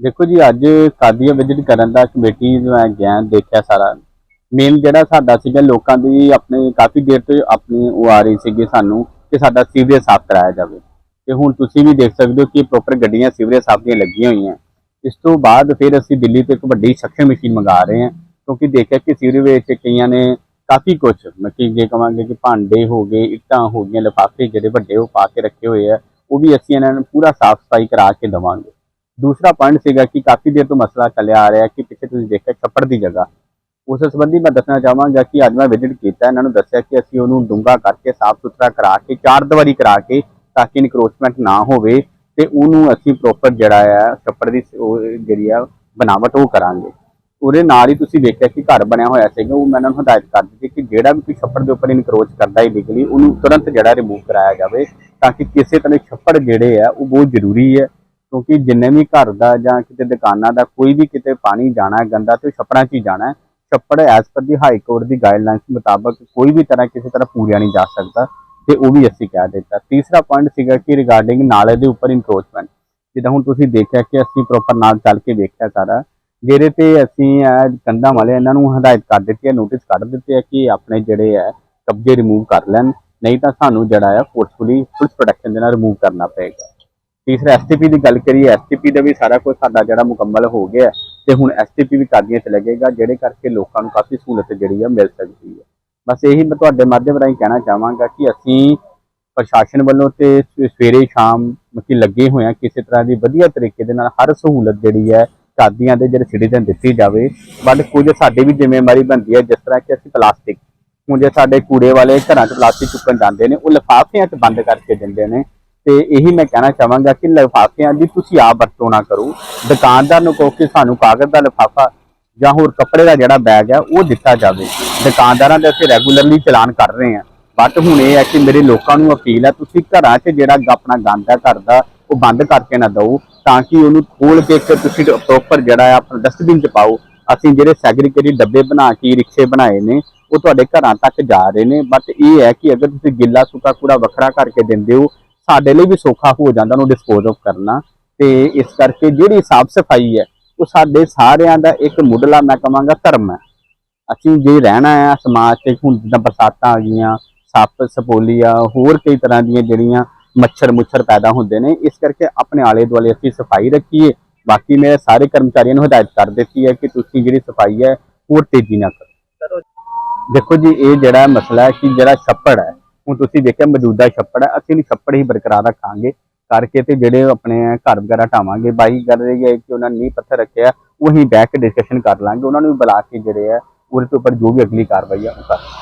ਦੇਖੋ ਜੀ, ਅੱਜ ਸਾਡੀਆਂ ਵਿਜ਼ਿਟ ਕਰਨ ਦਾ ਕਮੇਟੀ ਮੈਂ ਗਿਆ, ਦੇਖਿਆ ਸਾਰਾ। ਮੇਨ ਜਿਹੜਾ ਸਾਡਾ ਸੀਗਾ, ਲੋਕਾਂ ਦੀ ਆਪਣੇ ਕਾਫੀ ਦੇਰ ਤੋਂ ਆਪਣੀ ਉਹ ਆ ਰਹੀ ਸੀਗੀ ਸਾਨੂੰ ਕਿ ਸਾਡਾ ਸੀਵਰੇਜ ਸਾਫ਼ ਕਰਾਇਆ ਜਾਵੇ। ਤੇ ਹੁਣ ਤੁਸੀਂ ਵੀ ਦੇਖ ਸਕਦੇ ਹੋ ਕਿ ਪ੍ਰੋਪਰ ਗੱਡੀਆਂ ਸੀਵਰੇਜ ਸਾਫ਼ ਦੀਆਂ ਲੱਗੀਆਂ ਹੋਈਆਂ। ਇਸ ਤੋਂ ਬਾਅਦ ਫਿਰ ਅਸੀਂ ਦਿੱਲੀ ਤੋਂ ਇੱਕ ਵੱਡੀ ਸਖਸ਼ਮ ਮਸ਼ੀਨ ਮੰਗਾ ਰਹੇ ਹਾਂ, ਕਿਉਂਕਿ ਦੇਖਿਆ ਕਿ ਸੀਵਰੇਜ ਵਿੱਚ ਕਈਆਂ ਨੇ ਕਾਫੀ ਕੁਝ ਮਤਲਬ ਜੇ ਕਵਾਂਗੇ ਕਿ ਭਾਂਡੇ ਹੋ ਗਏ, ਇੱਟਾਂ ਹੋ ਗਈਆਂ, ਲਿਫਾਫੇ ਜਿਹੜੇ ਵੱਡੇ ਉਹ ਪਾ ਕੇ ਰੱਖੇ ਹੋਏ ਆ, ਉਹ ਵੀ ਅਸੀਂ ਇਹਨਾਂ ਨੂੰ ਪੂਰਾ ਸਾਫ਼ ਸਫ਼ਾਈ ਕਰਾ ਕੇ ਦੇਵਾਂਗੇ। ਦੂਸਰਾ ਪੁਆਇੰਟ ਸੀਗਾ ਕਿ ਕਾਫੀ ਦੇਰ ਤੋਂ ਮਸਲਾ ਚੱਲਿਆ ਆ ਰਿਹਾ ਕਿ ਪਿੱਛੇ ਤੁਸੀਂ ਦੇਖਿਆ ਛੱਪੜ ਦੀ ਜਗ੍ਹਾ ਉਸ ਸੰਬੰਧੀ ਮੈਂ ਦੱਸਣਾ ਚਾਹਾਂਗਾ ਕਿ ਅੱਜ ਮੈਂ ਵਿਜ਼ਿਟ ਕੀਤਾ ਇਹਨਾਂ ਨੂੰ ਦੱਸਿਆ ਕਿ ਅਸੀਂ ਉਹਨੂੰ ਡੂੰਘਾ ਕਰਕੇ ਸਾਫ਼ ਸੁਥਰਾ ਕਰਾ ਕੇ ਚਾਰ ਦੀਵਾਰੀ ਕਰਾ ਕੇ ਤਾਂ ਕਿ ਇਨਕਰੋਚਮੈਂਟ ਨਾ ਹੋਵੇ ਤੇ ਉਹਨੂੰ ਅਸੀਂ ਪ੍ਰੋਪਰ ਜਿਹੜਾ ਆ ਛੱਪੜ ਦੀ ਉਹ ਜਿਹੜੀ ਆ ਬਣਾਵਟ ਉਹ ਕਰਾਂਗੇ ਉਹਦੇ ਨਾਲ ਹੀ ਤੁਸੀਂ ਦੇਖਿਆ ਕਿ ਘਰ ਬਣਿਆ ਹੋਇਆ ਸੀਗਾ ਉਹ ਮੈਂ ਇਹਨਾਂ ਨੂੰ ਹਦਾਇਤ ਕਰ ਦਿੱਤੀ ਕਿ ਜਿਹੜਾ ਵੀ ਕੋਈ ਛੱਪੜ ਦੇ ਉੱਪਰ ਇਨਕਰੋਚ ਕਰਦਾ ਹੈ ਲੀਗਲੀ ਉਹਨੂੰ ਤੁਰੰਤ ਜਿਹੜਾ ਰਿਮੂਵ ਕਰਾਇਆ ਜਾਵੇ ਤਾਂ ਕਿ ਕਿਸੇ ਤਰ੍ਹਾਂ ਛੱਪੜ ਜਿਹੜੇ ਆ ਉਹ ਬਹੁਤ ਜ਼ਰੂਰੀ ਹੈ ਕਿਉਂਕਿ ਜਿੰਨੇ ਵੀ ਘਰ ਦਾ ਜਾਂ ਕਿਤੇ ਦੁਕਾਨਾਂ ਦਾ ਕੋਈ ਵੀ ਕਿਤੇ ਪਾਣੀ ਜਾਣਾ ਹੈ, ਗੰਦਾ, ਤੇ ਉਹ ਛੱਪੜਾਂ 'ਚ ਹੀ ਜਾਣਾ ਹੈ। ਛੱਪੜ ਐਸ ਪਰ ਦੀ ਹਾਈ ਕੋਰਟ ਦੀ ਗਾਈਡਲਾਈਨਸ ਮੁਤਾਬਕ ਕੋਈ ਵੀ ਤਰ੍ਹਾਂ ਕਿਸੇ ਤਰ੍ਹਾਂ ਪੂਰਿਆ ਨਹੀਂ ਜਾ ਸਕਦਾ, ਤੇ ਉਹ ਵੀ ਅਸੀਂ ਕਹਿ ਦਿੱਤਾ। ਤੀਸਰਾ ਪੁਆਇੰਟ ਸੀਗਾ ਕਿ ਰਿਗਾਰਡਿੰਗ ਨਾਲੇ ਦੇ ਉੱਪਰ ਇਨਕਰੋਚਮੈਂਟ ਜਿੱਦਾਂ ਹੁਣ ਤੁਸੀਂ ਦੇਖਿਆ ਕਿ ਅਸੀਂ ਪ੍ਰੋਪਰ ਨਾਲ ਚੱਲ ਕੇ ਵੇਖਿਆ ਸਾਰਾ ਜਿਹਦੇ ਤੇ ਅਸੀਂ ਇਹ ਕੰਧਾਂ ਵਾਲੇ ਇਹਨਾਂ ਨੂੰ ਹਦਾਇਤ ਕਰ ਦਿੱਤੀ ਹੈ ਨੋਟਿਸ ਕੱਢ ਦਿੱਤੇ ਹੈ ਕਿ ਆਪਣੇ ਜਿਹੜੇ ਹੈ, ਕਬਜ਼ੇ ਰਿਮੂਵ ਕਰ ਲੈਣ, ਨਹੀਂ ਤਾਂ ਸਾਨੂੰ ਜਿਹੜਾ ਹੈ ਫੋਰਸਫੁਲੀ ਪੁਲਿਸ ਪ੍ਰੋਟੈਕਸ਼ਨ ਦੇ ਨਾਲ ਰਿਮੂਵ ਕਰਨਾ ਪਏਗਾ। ਤੀਸਰਾ ਐਸਟੀਪੀ ਦੀ ਗੱਲ ਕਰੀਏ ਐਸਟੀਪੀ ਦਾ ਵੀ ਸਾਰਾ ਕੁਝ ਸਾਡਾ ਜਿਹੜਾ ਮੁਕੰਮਲ ਹੋ ਗਿਆ ਹੈ ਤੇ ਹੁਣ ਐਸਟੀਪੀ ਵੀ ਕਾਦੀਆਂ ਚ ਲੱਗੇਗਾ, ਜਿਹੜੇ ਕਰਕੇ ਲੋਕਾਂ ਨੂੰ ਕਾਫੀ ਸਹੂਲਤ ਜਿਹੜੀ ਆ ਮਿਲ ਸਕਦੀ ਹੈ। ਬਸ ਇਹੀ ਮੈਂ ਤੁਹਾਡੇ ਮਾਧਿਅਮ ਰਾਹੀਂ ਕਹਿਣਾ ਚਾਹਾਂਗਾ ਕਿ ਅਸੀਂ ਪ੍ਰਸ਼ਾਸਨ ਵੱਲੋਂ ਤੇ ਸਵੇਰੇ ਸ਼ਾਮ ਮਤਲਬ ਲੱਗੇ ਹੋਏ ਆ ਕਿਸੇ ਤਰ੍ਹਾਂ ਦੀ ਵਧੀਆ ਤਰੀਕੇ ਦੇ ਨਾਲ ਹਰ ਸਹੂਲਤ ਜਿਹੜੀ ਹੈ ਕਾਦੀਆਂ ਦੇ ਜਿਹੜੇ ਸਿਟੀਜ਼ਨ ਦਿੱਤੀ ਜਾਵੇ। ਬਟ ਕੁਝ ਸਾਡੀ ਵੀ ਜ਼ਿੰਮੇਵਾਰੀ ਬਣਦੀ ਹੈ, ਜਿਸ ਤਰ੍ਹਾਂ ਕਿ ਅਸੀਂ ਪਲਾਸਟਿਕ, ਹੁਣ ਜੇ ਸਾਡੇ ਕੂੜੇ ਵਾਲੇ ਘਰਾਂ 'ਚ ਪਲਾਸਟਿਕ ਚੁੱਕਣ ਜਾਂਦੇ ਨੇ, ਉਹ ਲਿਫਾਫਿਆਂ 'ਚ ਬੰਦ ਕਰਕੇ ਦਿੰਦੇ ਨੇ। ਤੇ ਇਹੀ ਮੈਂ ਕਹਿਣਾ ਚਾਹਾਂਗਾ ਕਿ ਲਿਫਾਫਿਆਂ ਦੀ ਤੁਸੀਂ ਆਪ ਵਰਤੋਂ ਨਾ ਕਰੋ। ਦੁਕਾਨਦਾਰ ਨੂੰ ਕਹੋ ਕਿ ਸਾਨੂੰ ਕਾਗਜ਼ ਦਾ ਲਿਫਾਫਾ ਜਾਂ ਹੋਰ ਕੱਪੜੇ ਦਾ ਜਿਹੜਾ ਬੈਗ ਹੈ, ਉਹ ਦਿੱਤਾ ਜਾਵੇ। ਦੁਕਾਨਦਾਰਾਂ ਦੇ ਅਸੀਂ ਰੈਗੂਲਰਲੀ ਚਲਾਨ ਕਰ ਰਹੇ ਹਾਂ। ਬਟ ਹੁਣ ਇਹ ਹੈ ਕਿ ਮੇਰੇ ਲੋਕਾਂ ਨੂੰ ਅਪੀਲ ਹੈ, ਤੁਸੀਂ ਘਰਾਂ 'ਚ ਜਿਹੜਾ ਆਪਣਾ ਗੰਦ ਹੈ, ਘਰ ਦਾ, ਉਹ ਬੰਦ ਕਰਕੇ ਨਾ ਦਿਓ ਤਾਂ ਕਿ ਉਹਨੂੰ ਖੋਲ ਕੇ ਇੱਕ ਤੁਸੀਂ ਪ੍ਰੋਪਰ ਜਿਹੜਾ ਹੈ, ਆਪਣਾ ਡਸਟਬਿਨ 'ਚ ਪਾਓ। ਅਸੀਂ ਜਿਹੜੇ ਸੈਗਰੀਗੇਟਡ ਡੱਬੇ ਬਣਾ ਕੇ, ਰਿਕਸ਼ੇ ਬਣਾਏ ਨੇ, ਉਹ ਤੁਹਾਡੇ ਘਰਾਂ ਤੱਕ ਜਾ ਰਹੇ ਨੇ। ਬਟ ਇਹ ਹੈ ਕਿ ਅਗਰ ਤੁਸੀਂ ਗਿੱਲਾ ਸੁੱਕਾ ਕੂੜਾ ਵੱਖਰਾ ਕਰਕੇ ਦਿੰਦੇ ਹੋ ਸਾਡੇ ਲਈ ਵੀ ਸੌਖਾ ਹੋ ਜਾਂਦਾ ਉਹਨੂੰ ਡਿਸਪੋਜ਼ ਆਫ ਕਰਨਾ। ਤੇ ਇਸ ਕਰਕੇ ਜਿਹੜੀ ਸਾਫ਼ ਸਫ਼ਾਈ ਹੈ ਉਹ ਸਾਡੇ ਸਾਰਿਆਂ ਦਾ ਇੱਕ ਮੁੱਢਲਾ ਮੈਂ ਕਹਾਂਗਾ ਧਰਮ ਹੈ। ਅਸੀਂ ਜੇ ਰਹਿਣਾ ਹੈ ਸਮਾਜ 'ਚ ਹੁਣ ਜਿੱਦਾਂ ਬਰਸਾਤਾਂ ਆ ਗਈਆਂ ਸੱਪ ਸਪੋਲੀਆ ਹੋਰ ਕਈ ਤਰ੍ਹਾਂ ਦੀਆਂ ਜਿਹੜੀਆਂ ਮੱਛਰ ਮੁੱਛਰ ਪੈਦਾ ਹੁੰਦੇ ਨੇ ਇਸ ਕਰਕੇ ਆਪਣੇ ਆਲੇ ਦੁਆਲੇ ਅਸੀਂ ਸਫ਼ਾਈ ਰੱਖੀਏ। ਬਾਕੀ ਮੈਂ ਸਾਰੇ ਕਰਮਚਾਰੀਆਂ ਨੂੰ ਹਦਾਇਤ ਕਰ ਦਿੱਤੀ ਹੈ ਕਿ ਤੁਸੀਂ ਜਿਹੜੀ ਸਫ਼ਾਈ ਹੈ ਹੋਰ ਤੇਜ਼ੀ ਨਾਲ ਕਰੋ। ਦੇਖੋ ਜੀ ਇਹ ਜਿਹੜਾ ਮਸਲਾ ਹੈ ਕਿ ਜਿਹੜਾ ਛੱਪੜ ਹੈ ਹੁਣ ਤੁਸੀਂ ਦੇਖਿਆ ਮੌਜੂਦਾ ਛੱਪੜ ਹੈ, ਅਸੀਂ ਇਹਨੂੰ ਛੱਪੜ ਹੀ ਬਰਕਰਾਰ ਰੱਖਾਂਗੇ ਕਰਕੇ ਤੇ ਜਿਹੜੇ ਆਪਣੇ ਘਰ ਵਗੈਰਾ ਢਾਵਾਂਗੇ, ਬਾਈ ਗੱਲ ਰਹੀ ਹੈ ਕਿ ਉਹਨਾਂ ਨੇ ਨੀਂਹ ਪੱਥਰ ਰੱਖਿਆ ਉਹੀ ਕੇ ਡਿਸਕਸ਼ਨ ਕਰ ਲਾਂਗੇ, ਉਹਨਾਂ ਨੂੰ ਬੁਲਾ ਕੇ ਜਿਹੜੇ ਆ, ਉਹਦੇ ਉੱਪਰ ਜੋ ਵੀ ਅਗਲੀ ਕਾਰਵਾਈ ਆ, ਉਹ ਕਰ